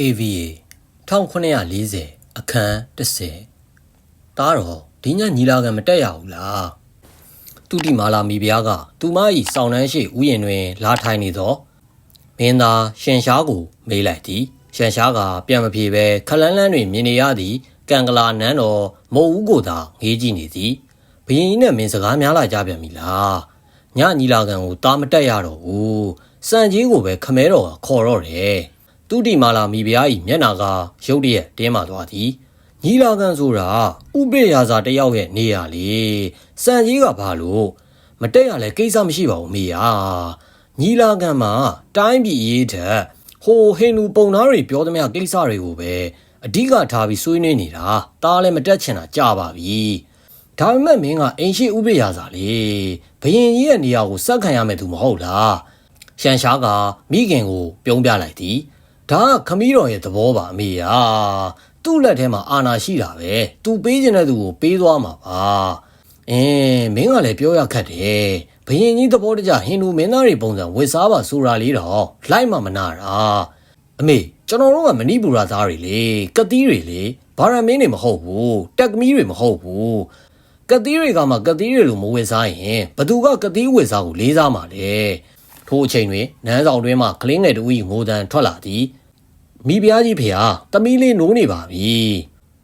AVA 1940အခန်း10တားတော့ဒီညညီလာခံမတက်ရဘူးလားတူတီမာလာမိဖုရားကသူမ၏စောင်းနှန်းရှိဥယျာဉ်တွင် လာထိုင်နေသောမင်းသားရှင်ရှားကိုမေးလိုက်သည်ရှင်ရှားကပြန်မပြေပဲခလန်းလန်းတွင်မြင်နေရသည်ကံကလာနန်းတော်မုတ်ဦးကိုသာငေးကြည့်နေသည်ဘရင်ကြီးနဲ့မင်းစကားများလာကြပြန်ပြီလားညညီလာခံကိုတားမတက်ရတော့ဘူးစံကြီးကိုပဲခမဲတော်ကခေါ်တော့တယ် တူတီမာလာမိဖုရား၏မျက်နာကရုတ်တရက်တင်းမာသွားသည်ညီလာခံဆိုတာဥပိရာဇာတယောက်ရဲ့နေရလေစံကြီးကဘာလို့မတက်ရလဲကိစ္စမရှိပါဘူးမေယာညီလာခံမှာတိုင်းပြည်ရေးတဲ့ဟိုဟင်းလူပုံသားတွေပြောသမျှကိစ္စတွေကိုပဲအဓိကထားပြီးဆွေးနွေးနေတာတားလည်းမတက်ချင်တာကြာပါပြီဒါပေမဲ့မင်းကအိမ်ရှိဥပိရာဇာလေဘယင်ကြီးရဲ့နေရာကိုစက်ခံရမယ်သူမဟုတ်လားရှန်ရှားကမိခင်ကို ပြုံးပြလိုက်သည် ဒါကခမီးတော်ရဲ့သဘောပါအမေယာသူ့လက်ထဲမှာအာနာရှိတာပဲသူပေးခြင်းတဲ့သူကိုပေးသွားမှာပါအင်းမင်းကလည်းပြောရခက်တယ်ဘယင်ကြီးသဘောတကျဟိန္ဒူမင်းသားတွေပုံစံဝစ်စားပါဆိုတာလေးတော့လိုက်မှမနာတာအမေကျွန်တော်တို့ကမဏိပူရသားတွေလေကတိတွေလေဘာရမင်းတွေမဟုတ်ဘူးတက်ကမီးတွေမဟုတ်ဘူးကတိတွေကမှကတိတွေလိုမဝစ်စားရင်ဘသူကကတိဝစ်စားကိုလေးစားမှာလဲထို့အချိန်တွင်နန်းဆောင်တွင်မှကလင်းငယ်တူ၏ငိုတန်ထွက်လာသည် မိဖုရားကြီးဖေဟာသမီးလေးနိုးနေပါပြီ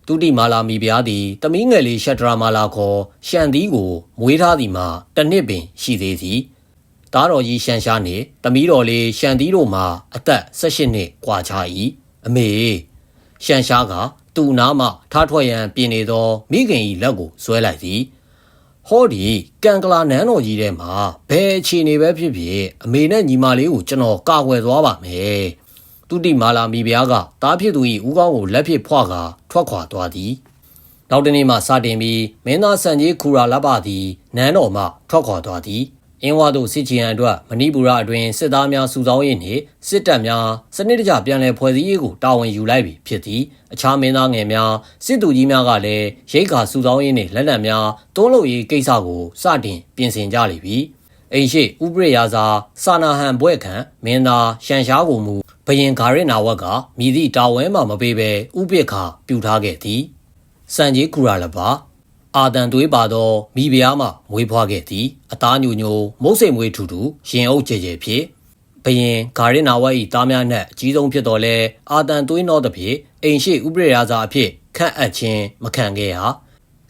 သူတိမာလာမိဖုရားသည်သမီးငယ်လေးရှက်ဒရာမာလာခေါ်ရှန်သီးကိုမွေးထားသည်မှာတစ်နှစ်ပင်ရှိသေးသည်သားတော်ကြီးရှန်ရှားနှင့်သမီးတော်လေးရှန်သီးတို့မှာအသက်18နှစ်ကွာခြား၏အမေရှန်ရှားကသူ့နားမှထားထွက်ရန်ပြင်နေသောမိခင်၏လက်ကိုဇွဲလိုက်သည်ဟောဒီကံကလာနန်းတော်ကြီးထဲမှာဘယ်အခြေအနေပဲဖြစ်ဖြစ်အမေနဲ့ညီမလေးကိုကျွန်တော်ကာကွယ်သွားပါမယ် တူတီမာလာမိဖုရားကတားဖြစ်သူ၏ဦးခေါင်းကိုလက်ဖြစ်ဖွာကာထွက်ခွာသွားသည်။နောက်တနေ့မှစတင်ပြီးမင်းသားစံကြီးခူရာလပသည်နန်းတော်မှထွက်ခွာသွားသည်။အင်းဝါတို့စစ်ချီရန်အတွက်မဏိပူရအတွင်စစ်သားများစုဆောင်းရေးနှင့်စစ်တပ်များစနစ်တကျပြန်လည်ဖွဲ့စည်းရေးကိုတာဝန်ယူလိုက်ပြီဖြစ်သည်အခြားမင်းသားငယ်များစစ်သူကြီးများကလည်းရိတ်ခါစုဆောင်းရေးနှင့်လက်နက်များတွန်းလုပ်ရေးကိစ္စကိုစတင်ပြင်ဆင်ကြလိမ့်ပြီအိမ်ရှိဥပရိယာစာစာနာဟန်ဘွဲ့ခံမင်းသားရှန်ရှားကိုမူ ဘယင်ဂါရစ်နာဝက်ကမြည်သည့်တာဝန်မှမပေးဘဲဥပိ္ပခါပြူထားခဲ့သည်စံကြီးကူရာလပါအာတန်သွေးပါသောမိဖုရားမှမွေးဖွားခဲ့သည်အသားညိုညိုမုတ်စိမ်မွေးထူထူရင်အုပ်ကြဲကြဲဖြစ်ဘယင်ဂါရစ်နာဝက်၏တားများနှင့်အကြီးဆုံးဖြစ်တော်လဲအာတန်သွေးနောသဖြင့်အိမ်ရှိဥပရိယာစာအဖြစ်ခန့်အပ်ခြင်းမခံခဲ့ရ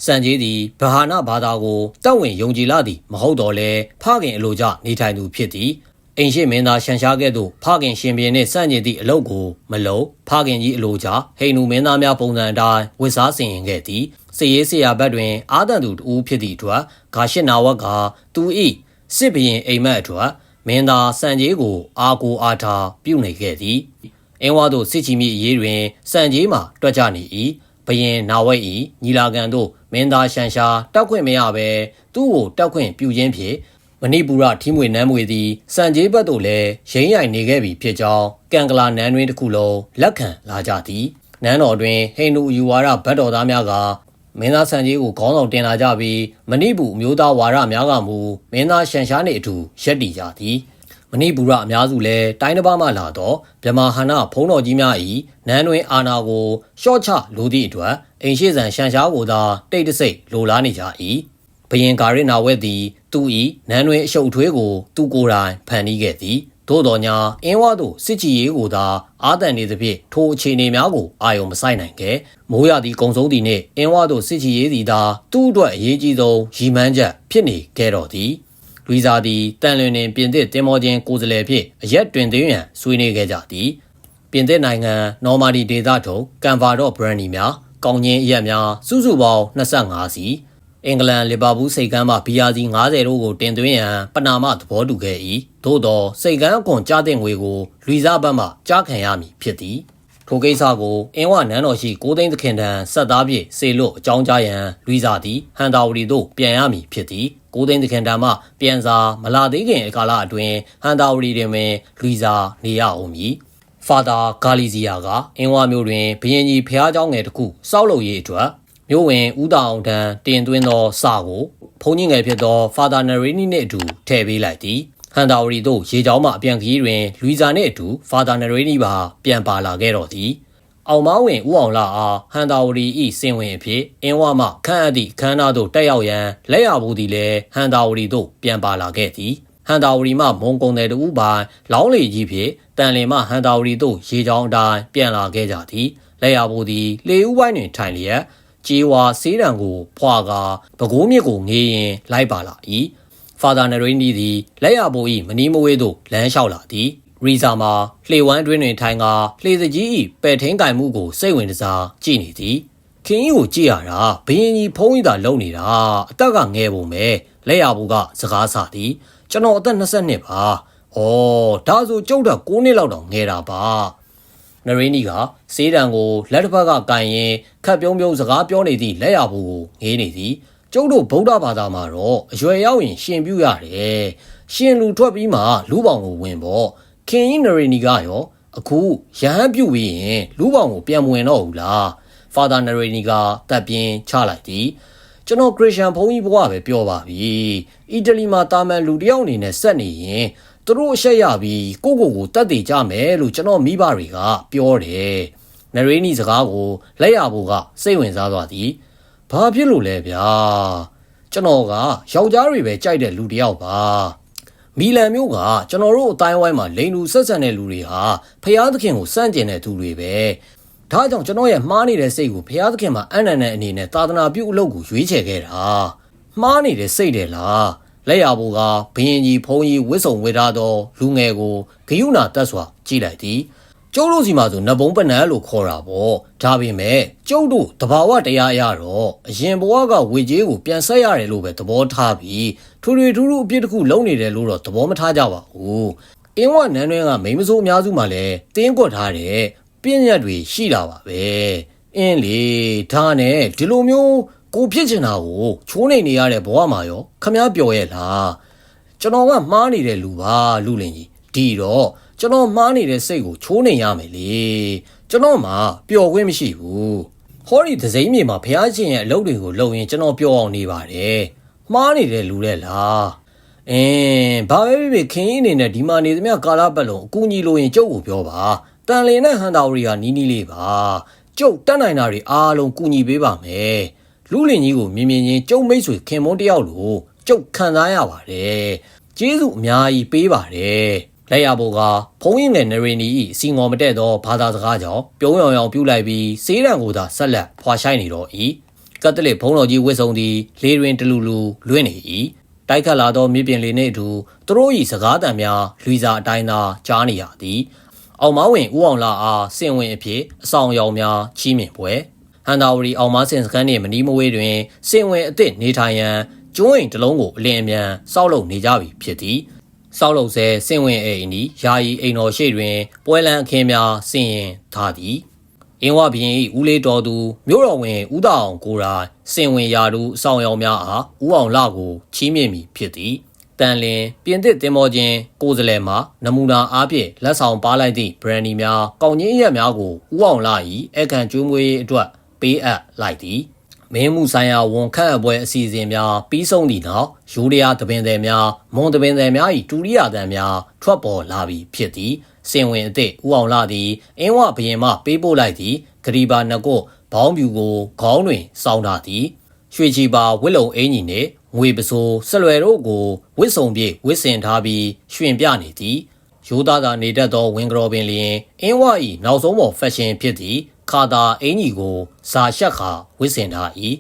စံကြီးသည်ဗဟာနာဘာသာကိုတောက်ဝင်ယုံကြည်လာသည်မဟုတ်တော့လဲဖခင်အလိုကြနေထိုင်သူဖြစ်သည် အိမ်ရှိမင်းသားရှန်ရှားကဲ့သို့ဖခင်ရှင်ဘီနှင့်စန့်ကျင်သည့်အလုပ်ကိုမလုပ်ဖခင်ကြီးအလိုကြဟိန္ဒူမင်းသားများပုံစံအတိုင်းဝစ်စားဆင်ရင်ခဲ့သည်စည်ရေးဆရာဘက်တွင်အာဒန်သူတူဖြစ်သည့်အတွက်ဂါရှစ်နာဝက်ကသူ၏စစ်ဘရင်အိမ်မက်အတွက်မင်းသားစံကြီးကိုအာကိုအာထာပြုနေခဲ့သည်အင်းဝါတို့စစ်ချီမိအရေးတွင်စံကြီးမှတွက်ကြနေ၏ဘရင်နာဝက်၏ညီလာခံသို့မင်းသားရှန်ရှာတောက်ခွင့်မရဘဲသူ့ကိုတောက်ခွင့်ပြုခြင်းဖြင့် မဏိပူရထီးမွေနန်းမွေသည်စံကြေးဘက်သို့လည်းရိမ့်ရိုင်နေခဲ့ပြီဖြစ်ကြောင်းကံကလာနန်းတွင်တစ်ခုလုံးလက်ခံလာကြသည်နန်းတော်တွင်ဟိန္ဒူယူဝါဒဘတ်တော်သားများကမင်းသားစံကြီးကိုခေါင်းဆောင်တင်လာကြပြီးမဏိပူအမျိုးသားဝါဒများကမူမင်းသားရှန်ရှားနှင့်အတူရက်တည်ကြသည်မဏိပူရအများစုလည်းတိုင်းတစ်ပါးမှလာတော့မြမဟာနာဖုံးတော်ကြီးများ၏နန်းတွင်အာနာကိုရှော့ချလိုသည့်အတွက်အိမ်ရှိဆန်ရှန်ရှားကိုသာတိတ်တဆိတ်လိုလားနေကြ၏ ဘယင်ကာရစ်နာဝက်သည်သူ၏နန်းတွင်အရှုပ်ထွေးကိုသူကိုယ်တိုင်ဖန်တီးခဲ့သည်သို့တော်ညာအင်းဝါတို့စစ်ချီရေးကိုသာအာတန်နေသဖြင့်ထိုအခြေအနေများကိုအာယုံမဆိုင်နိုင်ခဲ့မိုးရသည့်ကုံဆုံးသည်နှင့်အင်းဝါတို့စစ်ချီရေးသည်သာသူ့အတွက်အရေးကြီးဆုံးရည်မှန်းချက်ဖြစ်နေခဲ့တော်သည်လူဇာသည်တန်လွင်တွင်ပြင်သစ်တင်မောချင်းကိုယ်စားလှယ်ဖြင့်အရက်တွင်သွင်းရန်ဆွေးနွေးခဲ့ကြသည်ပြင်သစ်နိုင်ငံနော်မာဒီဒေသထုံကန်ဗာတော့ဘရန်နီများကောင်းချင်းအရက်များစုစုပေါင်း25စီ အင်္ဂလန်လီဗာပူးစိတ်ကမ်းမှဘီယာစီ90တို့ကိုတင်သွင်းရန်ပနာမသဘောတူခဲ့၏သို့သောစိတ်ကမ်းအခွန်ကြားတဲ့ငွေကိုလူစားဘက်မှကြားခံရမည်ဖြစ်သည်ထိုကိစ္စကိုအင်းဝနန်းတော်ရှိကိုသိန်းသခင်ထံဆက်သားပြည့်စေလို့အကြောင်းကြားရန်လူစားသည်ဟန်တာဝတီသို့ပြန်ရမည်ဖြစ်သည်ကိုသိန်းသခင်ထံမှပြန်စာမလာသေးခင်အကာလအတွင်းဟန်တာဝတီတွင်ပင်လူစားနေရအောင်မည်ဖာသာဂါလီဇီယာကအင်းဝမျိုးတွင်ဘရင်ကြီးဖျားเจ้าငယ်တစ်ခုစောက်လုပ်ရေးအတွက် မြို့ဝင်ဦးတောင်ထံတင်သွင်းသောစာကိုဘုန်းကြီးငယ်ဖြစ်သောဖာသာနရီနီနှင့်အတူထည့်ပေးလိုက်သည်ဟန်တာဝရီတို့ရေချောင်းမှအပြန်ခရီးတွင်လူဇာနှင့်အတူဖာသာနရိနီပါပြန်ပါလာခဲ့တော်သည်အောင်မောင်းဝင်ဦးအောင်လာအားဟန်တာဝရီဤစင်ဝင်အဖြစ်အင်းဝမှခန့်အပ်သည့်ခန်းသားသို့တက်ရောက်ရန်လက်ရဘူးသည်လည်းဟန်တာဝရီတို့ပြန်ပါလာခဲ့သည်ဟန်တာဝရီမှမုံကုံတဲ့တူပိုင်လောင်းလေကြီးဖြင့်တန်လင်မှဟန်တာဝရီတို့ရေချောင်းအတိုင်းပြန်လာခဲ့ကြသည်လက်ရဘူးသည်လေဦးပိုင်းတွင်ထိုင်လျက် ကြေးဝါစေးတံကိုဖွာကာပကိုးမြစ်ကိုငေးရင်လိုက်ပါလာ၏ဖာသာနရိနီသည်လက်ရဘူး၏မနီးမဝေးသို့လမ်းလျှောက်လာသည်ရီဇာမှာလှေဝမ်းတွင်တွင်ထိုင်ကာလှေစကြီး၏ပဲ့ထင်းကင်မှုကိုစိတ်ဝင်စားကြည့်နေသည်ခင်းကြီးကိုကြည့်ရတာဘယင်ကြီးဖုံးကြီးသာလုံနေတာအသက်ကငယ်ပုံပဲလက်ရဘူးကစကားဆသည်ကျွန်တော်အသက်22ပါ။အော်ဒါဆိုကျုပ်တော့9နှစ်လောက်တော့ငယ်တာပါ။ နရင်းနီကစေးတံကိုလက်တစ်ဖက်ကကန်ရင်ခတ်ပြုံးပြုံးစကားပြောနေသည့်လက်ရဘူးကိုငေးနေသည်။ကျုပ်တို့ဗုဒ္ဓဘာသာမှာတော့အရွယ်ရောက်ရင်ရှင်ပြုရတယ်။ရှင်လူထွက်ပြီးမှလူပေါင်ကိုဝင်ပေါ့။ခင်ကြီးနရင်းနီကရောအခုရဟန်းပြုတ်ပြီးရင်လူပေါင်ကိုပြန်မဝင်တော့ဘူးလား။ဖာသာနရင်းနီကတပ်ပြင်းချလိုက်သည်။ကျွန်တော်ခရစ်ယာန်ဘုန်းကြီးဘဝပဲပြောပါပြီ။အီတလီမှာတာမန်လူတယောက်အနေနဲ့ဆက်နေရင် သူတို့အရှက်ရပြီးကိုကိုကိုတတ်သိကြမယ်လို့ကျွန်တော်မိဘတွေကပြောတယ်။နရေနီစကားကိုလက်ရဖို့ကစိတ်ဝင်စားသွားသည်။ဘာဖြစ်လို့လဲဗျာ။ကျွန်တော်ကယောက်ျားတွေပဲကြိုက်တဲ့လူတယောက်ပါ။မီလန်မျိုးကကျွန်တော်တို့အတိုင်းဝိုင်းမှာလိန်လူဆက်ဆံတဲ့လူတွေဟာဖျားသခင်ကိုစန့်ကျင်တဲ့သူတွေပဲ။ဒါကြောင့်ကျွန်တော်ရဲ့မှားနေတဲ့စိတ်ကိုဘုရားသခင်မှာအနန္တန်အနေနဲ့သာသနာပြုအလုပ်ကိုရွေးချယ်ခဲ့တာမှားနေတဲ့စိတ်တယ်လား လက်ရဘိုးကဘရင်ကြီးဖုံးကြီးဝစ်စုံဝေထားသောလူငယ်ကိုဂယုဏတက်စွာကြည့်လိုက်သည်ကျုပ်တို့စီမှာဆိုနဘုံပနန်းလို့ခေါ်တာပေါ့ဒါပေမဲ့ကျုပ်တို့တဘာဝတရားအရတော့အရင်ဘဝကဝေကြီးကိုပြန်ဆက်ရတယ်လို့ပဲသဘောထားပြီးထူထူထူထူအပြစ်တစ်ခုလုံးနေတယ်လို့တော့သဘောမထားကြပါဘူးအင်းဝနန်းတွင်းကမိန်းမစိုးအများစုမှလည်းတင်းကွက်ထားတဲ့ပြည့်ညတ်တွေရှိတာပါပဲအင်းလေဒါနဲ့ဒီလိုမျိုး ကိုဖြစ်ချင်တာကိုချိုးနေနေရတဲ့ဘဝမှာရောခမားပျော်ရဲ့လားကျွန်တော်ကမှားနေတဲ့လူပါလူလင်ကြီးဒီတော့ကျွန်တော်မှားနေတဲ့စိတ်ကိုချိုးနေရမယ်လေကျွန်တော်မှပျော်ခွင့်မရှိဘူးဟောဒီဒစိမ့်မြေမှာဘုရားရှင်ရဲ့အလုပ်တွေကိုလုပ်ရင်ကျွန်တော်ပျော်အောင်နေပါတယ်မှားနေတဲ့လူတဲ့လားအင်းဘာပဲဖြစ်ဖြစ်ခင်းအနေနဲ့ဒီမှာနေသမျှကာလပတ်လုံးအကူအညီလိုရင်ကျုပ်ကိုပြောပါတန်လင်နဲ့ဟန်တာဝရီကနီးနီးလေးပါကျုပ်တတ်နိုင်တာတွေအားလုံးကူညီပေးပါမယ် လူလင်ကြီးကိုမြင်မြင်ချင်းကျုပ်မိတ်ဆွေခင်မွန်းတယောက်လိုကျုပ်ခံစားရပါတယ်ကျေးဇူးအများကြီးပေးပါတယ်လက်ရဘိုကဖုံးရင်ငယ်နရီနီဤစီငေါ်မတက်သောဘာသာစကားကြောင့်ပြုံးရောင်ရောင်ပြူလိုက်ပြီးစေးရန်ကိုသာဆက်လက်ဖွာရှိုင်းနေတော့၏ကတ်တလစ်ဘုံတော်ကြီးဝစ်ဆုံသည်လေတွင်တလူလူလွင့်နေ၏တိုက်ခတ်လာသောမြေပြင်လေနှင့်အတူသူတို့၏စကားတံများလွီစာအတိုင်းသာကြားနေရသည်အောင်မဝင်ဦးအောင်လာအားစင်ဝင်အဖြစ်အဆောင်ရောင်များချီးမြှင့်ပွဲ ဟန်တာဝရီအောင်မစင်စခန်းနှင့်မနီးမဝေးတွင်စင်ဝင်အသစ်နေထိုင်ရန်ကျွန်းအိမ်တစ်လုံးကိုအလင်းအမြန်စောက်လုပ်နေကြပြီဖြစ်သည်စောက်လုပ်ဆဲစင်ဝင်အိမ်ဤယာယီအိမ်တော်ရှိတွင် ပွဲလန်းအခင်းများဆင်ရင်ထားသည်အင်းဝဘရင်၏ဦးလေးတော်သူမြို့တော်ဝင်ဦးတောင်ကိုရိုင်းစင်ဝင်ရာသူအဆောင်ရောင်များအားဦးအောင်လကိုချီးမြှင့်မိဖြစ်သည်တန်လင်ပြင်သစ်တင်မောချင်းကိုယ်စလဲမှာနမူနာအားဖြင့်လက်ဆောင်ပါလိုက်သည့် brandy များကောင်းကြီးရက်များကိုဦးအောင်လာ၏အခန့်ကျွေးမွေးအတွက် ပေးအပ်လိုက်သည်မင်းမှုဆိုင်ရာဝန်ခန့်အပွဲအစီအစဉ်များပြီးဆုံးသည့်နောက်ယူရီးယားတပင်သည်များမွန်တပင်သည်များ၏ဒူရိယာတန်များထွက်ပေါ်လာပြီးဖြစ်သည်စင်ဝင်အသည့်ဦးအောင်လာသည်အင်းဝဘရင်မှပေးပို့လိုက်သည့်ဂရီဘာနကုတ်ဘောင်းပြူကိုခေါင်းတွင်စောင်းထားသည်ရွှေချီပါဝစ်လုံအင်းကြီးနှင့်ငွေပစိုးဆက်လွယ်တို့ကိုဝစ်စုံပြည့်ဝစ်စင်ထားပြီးရွှင်ပြနေသည်ရိုးသားသာနေတတ်သောဝင်းကတော်ပင်လျင်အင်းဝ၏နောက်ဆုံးပေါ်ဖက်ရှင်ဖြစ်သည့် ခါတာအင်ကြီးကိုဇာရှက်ခါဝစ်စင်ထား၏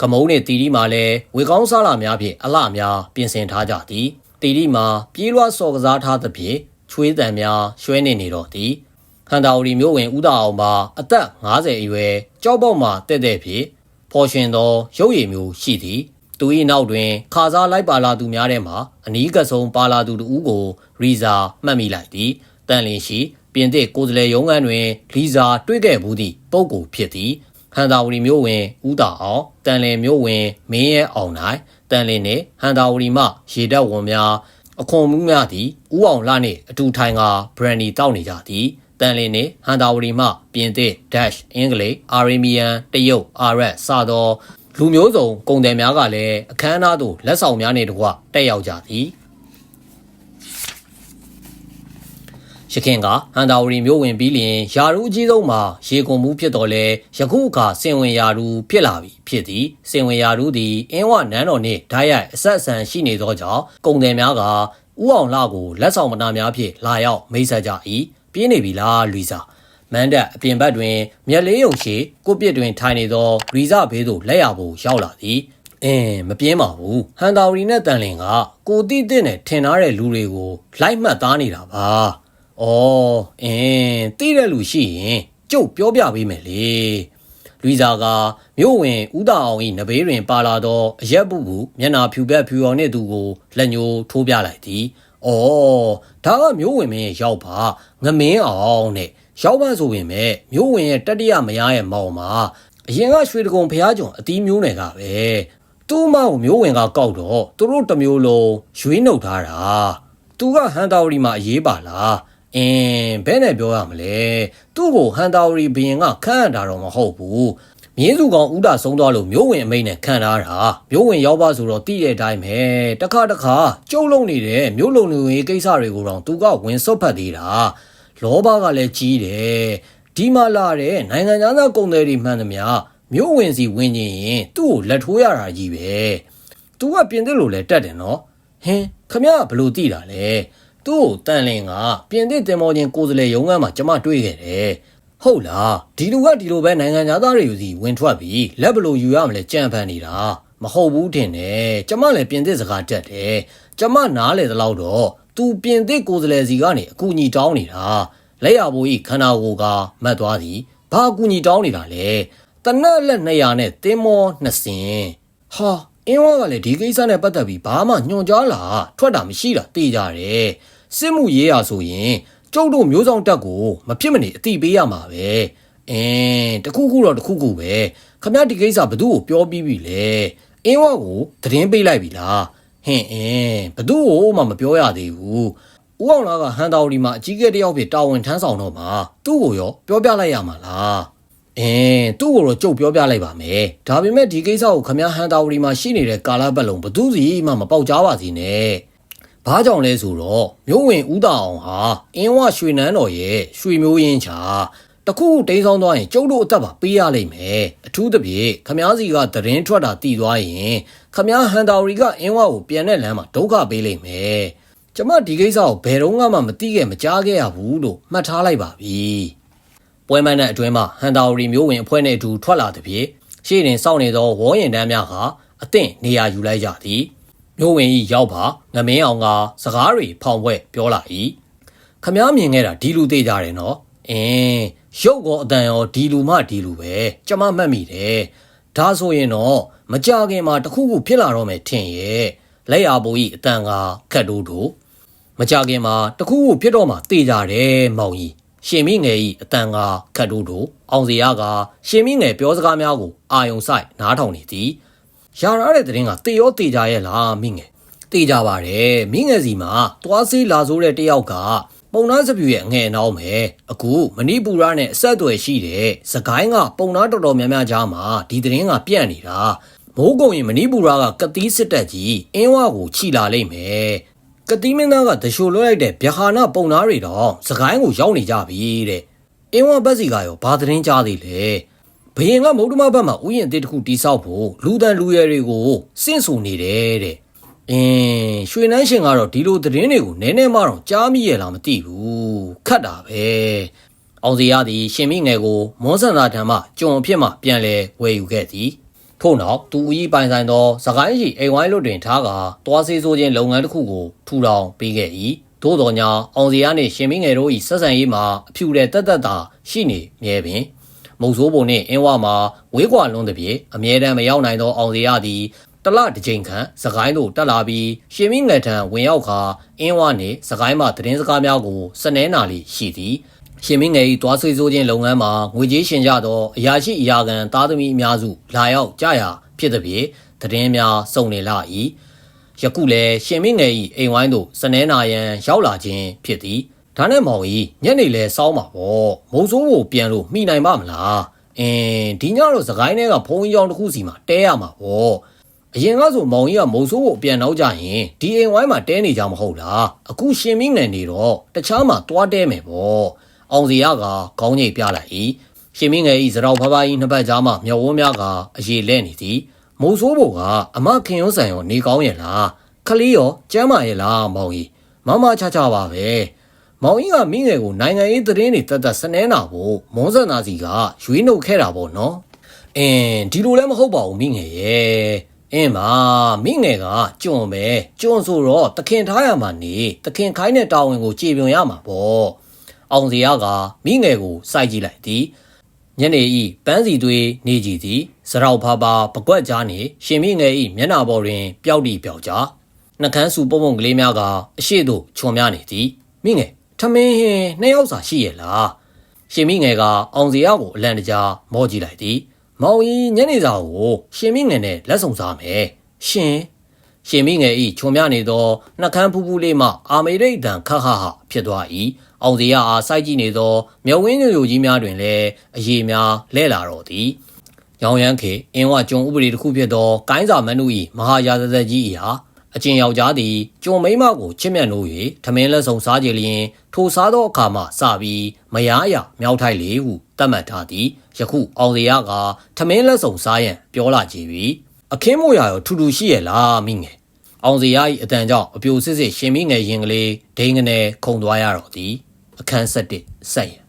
ကမုံနှင့်တီတီမှာလည်းဝေကောင်းစားလာများဖြင့်အလှများပြင်ဆင်ထားကြသည်တီတီမှာပြေးလွှားစော်ကစားထားသဖြင့်ချွေးတံများရွှဲနေနေတော့သည်ဟန်တာဝရီမျိုးဝင်ဥဒအောင်ပါအသက်50အရွယ်ကြောက်ပေါက်မှတက်တဲ့ဖြင့်ဖော်ရှင်သောရုပ်ရည်မျိုးရှိသည်သူ၏နောက်တွင်ခါစားလိုက်ပါလာသူများထဲမှအနီးကဆုံးပါလာသူတို့ကိုရီဇာမှတ်မိလိုက်သည်တန်လင်ရှိ ပြင်သစ်ကိုယ်စားလှယ်ရုံးခန်းတွင်လီဇာတွေ့ခဲ့မှုသည့်ပုဂ္ဂိုလ်ဖြစ်သည်ဟန်တာဝရီမျိုးဝင်ဦးတာအောင်တန်လင်မျိုးဝင်မင်းရဲအောင်နိုင်တန်လင်နှင့်ဟန်တာဝရီမှရေတက်ဝန်များအခွန်မှုများသည်ဥအောင်လှနှင့်အတူထိုင်ကဘရန်နီတောက်နေကြသည်တန်လင်းနှင့်ဟန်တာဝရီမှပြင်သစ် dash အင်္ဂလိပ်အာရေမီယန်တရုတ်အာရက်စသောလူမျိုးစုံကုန်တယ်များကလည်းအခမ်းအနားသို့လက်ဆောင်များနှင့်တကွတက်ရောက်ကြသည် ရခင်ကဟန်တာဝရီမျိုးဝင်ပြီးလျင်ယာရူအကြီးဆုံးမှာရေကုန်မှုဖြစ်တော်လဲယခုအခါစင်ဝင်ယာရူဖြစ်လာပြီဖြစ်သည်စင်ဝင်ယာရူသည်အင်းဝနန်းတော်နှင့်ဓာတ်ရိုက်အဆက်အဆန်ရှိနေသောကြောင့်ကုန်တယ်များကဥအောင်လှကိုလက်ဆောင်မနာများဖြင့်လာရောက်မိတ်ဆက်ကြ၏ပြင်းနေပြီလားလူစာမန်တက်အပြင်ဘက်တွင်မျက်လေးယုံရှိကိုပြစ်တွင်ထိုင်နေသောရီဇဘေးသို့လက်ရဖို့ရောက်လာသည်အင်းမပြင်းပါဘူးဟန်တာဝရီနဲ့တန်လင်ကကိုတိတစ်နဲ့ထင်ထားတဲ့လူတွေကိုလိုက်မှတ်သားနေတာပါ။ အော်အင်းသိတဲ့လူရှိရင်ကျုပ်ပြောပြပေးမယ်လေ။လူစာကမြို့ဝင်ဥဒအောင်၏နဘေးတွင်ပါလာသောအရက်ပုပုမျက်နာဖြူပြက်ဖြူအောင်နှင့်သူကိုလက်ညှိုးထိုးပြလိုက်သည်။အော်ဒါကမြို့ဝင်မင်းရဲ့ရောက်ပါငမင်းအောင်နဲ့ရောက်ပါဆိုပေမဲ့မြို့ဝင်ရဲ့တတိယမယားရဲ့မောင်မှာအရင်ကရွှေတကုံဖះကျော်အတီးမျိုးနယ်ကပဲသူ့မကိုမျိုးဝင်ကကောက်တော့သူတို့တစ်မျိုးလုံးရွေးနှုတ်ထားတာသူကဟန်တာဝရီမှာအရေးပါလား အင်းဘယ်နဲ့ပြောရမလဲသူ့ကိုဟန်တာဝရီဘရင်ကခန့်အပ်တာတော့မဟုတ်ဘူးမြင်းစုကောင်ဥဒဆုံးသွားလို့မျိုးဝင်အမိတ်နဲ့ခံထားတာမျိုးဝင်ရောက်ပါဆိုတော့တည့်တဲ့အတိုင်းပဲတခါတခါကျုပ်လုံနေတဲ့မျိုးလုံနေဝင်ကိစ္စတွေကိုတော့သူကဝင်စွတ်ဖတ်သေးတာလောဘကလည်းကြီးတယ်ဒီမှာလာတဲ့နိုင်ငံသားကုန်သည်တွေမှန်သမျှမျိုးဝင်စီဝင်ကျင်ရင်သူ့ကိုလက်ထိုးရတာကြီးပဲသူကပြင်သစ်လိုလဲတက်တယ်နော်ဟင်းခမရဘလို့တိတာလဲ သူ့ကိုတန်လင်ကပြင်သစ်တင်မောချင်းကိုယ်စလဲရုံးခန်းမှာကျမတွေ့ခဲ့တယ်ဟုတ်လားဒီလူကဒီလိုပဲနိုင်ငံသားတွေယူစီဝင်ထွက်ပြီးလက်ဘလို့ယူရမလဲကြံဖန်နေတာမဟုတ်ဘူးထင်တယ်ကျမလည်းပြင်သစ်စကားတက်တယ်ကျမနားလေသလောက်တော့သူပြင်သစ်ကိုယ်စလဲစီကနေအကူညီတောင်းနေတာလက်ရဘိုးကြီးခန္ဓာကိုယ်ကမတ်သွားသည်ဘာအကူညီတောင်းနေတာလဲတနက်လက်200နဲ့တင်းမော2စင်ဟာအင်းဝါကလည်းဒီကိစ္စနဲ့ပတ်သက်ပြီးဘာမှညွှန်ကြားလာထွက်တာမရှိတာသိကြတယ် စစ်မှုရေးရဆိုရင်ကျုပ်တို့မျိုးဆောင်တက်ကိုမဖြစ်မနေအတိပေးရမှာပဲအင်းတခုခုတော့တခုခုပဲခမရဒီကိစ္စဘသူ့ကိုပြောပြီးပြီလေအင်းဝါကိုသတင်းပေးလိုက်ပြီလားဟင်အင်းဘသူ့ကိုမှမပြောရသေးဘူးဦးအောင်လာကဟန်တော်ဒီမှာအကြီးကဲတယောက်ဖြစ်တာဝန်ထမ်းဆောင်တော့မှာသူ့ကိုရောပြောပြလိုက်ရမှာလားအင်းသူ့ကိုတော့ကြုတ်ပြောပြလိုက်ပါမယ်ဒါပေမဲ့ဒီကိစ္စကိုခမရဟန်တာဝရီမှာရှိနေတဲ့ကာလပတ်လုံးဘသူစီမှမပေါက်ကြားပါစေနဲ့ ဘာကြောင့်လဲဆိုတော့မျိုးဝင်ဦးတာအောင်ဟာအင်းဝရွှေနန်းတော်ရဲ့ရွှေမျိုးရင်းချာတခုခုတိန်းဆောင်သွားရင်ကျုပ်တို့အသက်ပါပေးရလိမ့်မယ်အထူးသဖြင့်ခမားစီကသတင်းထွက်တာတည်သွားရင်ခမားဟန်တာဝရီကအင်းဝကိုပြန်တဲ့လမ်းမှာဒုက္ခပေးလိမ့်မယ်ကျမဒီကိစ္စကိုဘယ်တော့မှမသိခဲ့မကြားခဲ့ရဘူးလို့မှတ်ထားလိုက်ပါပြီပွဲမန်းတဲ့အတွင်းမှာဟန်တာဝရီမျိုးဝင်အဖွဲ့နဲ့အတူထွက်လာသည်ဖြင့်ရှေ့တင်စောင့်နေသောဝေါ်ရင်တန်းများဟာအသင့်နေရာယူလိုက်ကြသည် မျိုးဝင်ဤရောက်ပါငမင်းအောင်ကစကားတွေဖောင်ပွဲပြောလာ၏ခမားမြင်ခဲ့တာဒီလူသေးကြတယ်နော်အင်းရုပ်ကောအတန်ရောဒီလူမှဒီလူပဲကျမမှတ်မိတယ်ဒါဆိုရင်တော့မကြခင်မှာတခုခုဖြစ်လာတော့မယ်ထင်ရဲ့လက်ရဘိုးဤအတန်ကခတ်တိုးတို့မကြခင်မှာတခုခုဖြစ်တော့မှတေးကြတယ်မောင်ကြီးရှင်မိငယ်ဤအတန်ကခတ်တိုးတို့အောင်စီရကရှင်မိငယ်ပြောစကားများကိုအာယုံဆိုင်နားထောင်နေသည် ရာရတဲ့တဲ့င်းကတေရောတေကြရဲ့လားမိငယ်တေကြပါတယ်မိငယ်စီမှာသွားစေးလာဆိုးတဲ့တယောက်ကပုံနာစပြူရဲ့အငဲ့အနောက်မယ်အခုမဏိပူရနဲ့အဆက်အသွယ်ရှိတဲ့စကိုင်းကပုံနာတော်တော်များများကြားမှာဒီသတင်းကပြန့်နေတာမိုးကုံရင်မဏိပူရကကတိစစ်တပ်ကြီးအင်းဝကိုခြိလာလိမ့်မယ်ကတိမင်းသားကတရှိုလွှဲလိုက်တဲ့ဗျခါနာပုံနာတွေတော့စကိုင်းကိုရောက်နေကြပြီတဲ့အင်းဝဘက်စီကရောဘာသတင်းကြားသေးလဲ ဘယင်ကမုဒ္ဓမဘက်မှာဥယျာဉ်တစ်ခုတိဆောက်ဖို့လူတန်လူရဲတွေကိုစင့်ဆူနေတယ်တဲ့အင်းရွှေနှန်းရှင်ကတော့ဒီလိုသတင်းတွေကိုနည်းနည်းမှတော့ကြားမိရဲ့လားမသိဘူးခတ်တာပဲအောင်စီရသည်ရှင်မိငယ်ကိုမွန်းဆန်သာထံမှကြုံအဖြစ်မှပြန်လဲဝယ်ယူခဲ့သည်ထို့နောက်သူဦးကြီးပိုင်ဆိုင်သောစကိုင်းရှိအိမ်ဝိုင်းလွတ်တွင်ထားကာသွားစေးဆိုးခြင်းလုပ်ငန်းတစ်ခုကိုထူထောင်ပေးခဲ့၏သို့တော်ညာအောင်စီရနှင့်ရှင်မိငယ်တို့၏ဆက်ဆံရေးမှာအဖြူတဲ့တက်တက်သာရှိနေမြဲပင် မုံဆိုးပုံနှင့်အင်းဝမှာဝေးကွာလွန်းသည်ဖြင့်အမြဲတမ်းမရောက်နိုင်သောအောင်စီရသည်တလတစ်ချိန်ခန့်စကိုင်းသို့တက်လာပြီးရှင်မိငယ်ထံဝင်ရောက်ခါအင်းဝနှင့်စကိုင်းမှသတင်းစကားများကိုစနဲနာလီရှိသည်ရှင်မင်းငယ်၏တွားဆွေးဆိုးခြင်းလုပ်ငန်းမှာငွေကြေးရှင်ကြသောအရာရှိအရာခံသားသမီးအများစုလာရောက်ကြရာဖြစ်သည်ဖြင့်သတင်းများစုံနေလာ၏ယခုလည်းရှင်မင်းငယ်၏အိမ်ဝိုင်းသို့စနဲနာရန်ရောက်လာခြင်းဖြစ်သည် ဒါနဲ့မောင်ကြီးညနေလဲစောင်းပါပေါ့မုံစိုးကိုပြန်လို့မိနိုင်ပါမလားအင်းဒီညတော့စကိုင်းထဲကဘုံကြီးကြောင်တစ်ခုစီမှာတဲရမှာပေါ့အအရင်ကဆိုမောင်ကြီးကမုံဆိုးကိုပြန်နောက်ကြရင်ဒီအိမ်ဝိုင်းမှာတဲနေကြမဟုတ်လားအခုရှင်မင်းငယ်နေတော့တခြားမှာတွားတဲမယ်ပေါ့အောင်စီရကခေါင်းညိတ်ပြလိုက်၏ရှင်မင်းငယ်ဤစရောက်ဖဖကြီးနှစ်ပတ်ကြားမှာမျော်ဝန်းများကအရေးလဲနေသည်မုံဆိုးဘိုကအမခင်ရောဆန်ရောနေကောင်းရဲ့လားခလီရောကျမ်းမာရဲ့လားမောင်ကြီးမမချာချာပါပဲ မောင်ကြီးကမိငယ်ကိုနိုင်ငံရေးသတင်းတွေတက်တက်စနဲနာဖို့မွန်းစန္နာစီကရွေးနှုတ်ခဲ့တာပေါ့နော်အင်းဒီလိုလည်းမဟုတ်ပါဘူးမိငယ်ရဲ့အင်းပါမိငယ်ကကျွန်းပဲကျွန်းဆိုတော့တခင်ထားရမှာနေတခင်ခိုင်းတဲ့တာဝန်ကိုကြည်ပြွန်ရမှာပေါ့အောင်စီရကမိငယ်ကိုစိုက်ကြည့်လိုက်သည်ညနေဤပန်းစီသွေးနေကြည်သည်စရောက်ဖားပါပကွက်ကြားနေရှင်မိငယ်ဤမျက်နာပေါ်တွင်ပျောက်တိပျောက်ကြားနှကန်းစုပုံပုံကလေးများကအရှိတို့ခြုံများနေသည်မိငယ် ထမင်းဟင်းနှစ်ယောက်စာရှိရဲ့လားရှင်မိငယ်ကအောင်စီရကိုအလံတကြားမောကြည့်လိုက်သည်မောင်ကြီးညနေစာကိုရှင်မိငယ်နဲ့လက်ဆောင်စားမယ်ရှင်ရှင်မိငယ်ဤခြုံမြနေသောနှကန်းဖူးဖူးလေးမှအာမေရိတ်တန်ခခဟဖြစ်သွား၏အောင်စီရအားစိုက်ကြည့်နေသောမြဝင်းညိုညိုကြီးများတွင်လည်းအရေးများလဲလာတော့သည်ရောင်ရမ်းခေအင်းဝကျုံဥပဒေတစ်ခုဖြစ်သောကိုင်းစာမနု၏မဟာရာဇသက်ကြီး၏ဟာ အကျဉ်ယောက်ျားသည်ကျုံမိန်းမကိုချစ်မြတ်လို့၍ထမင်းလက်ဆောင်စားကြလျင် ထိုစားသောအခါမှစပြီးမယားရမြောက်ထိုက်လေဟုသတ်မှတ်ထားသည်ယခုအောင်စရာကထမင်းလက်ဆောင်စားရန်ပြောလာကြပြီအခင်းမို့ရရောထူထူရှိရလားမိငယ်အောင်စရာ၏အတန်ကြောင့်အပြိုစစ်စစ်ရှင်မိငယ်ရင်ကလေးဒိန်းကနေခုံသွားရတော့သည်အခန်းဆက်တစ်ဆက်ရန်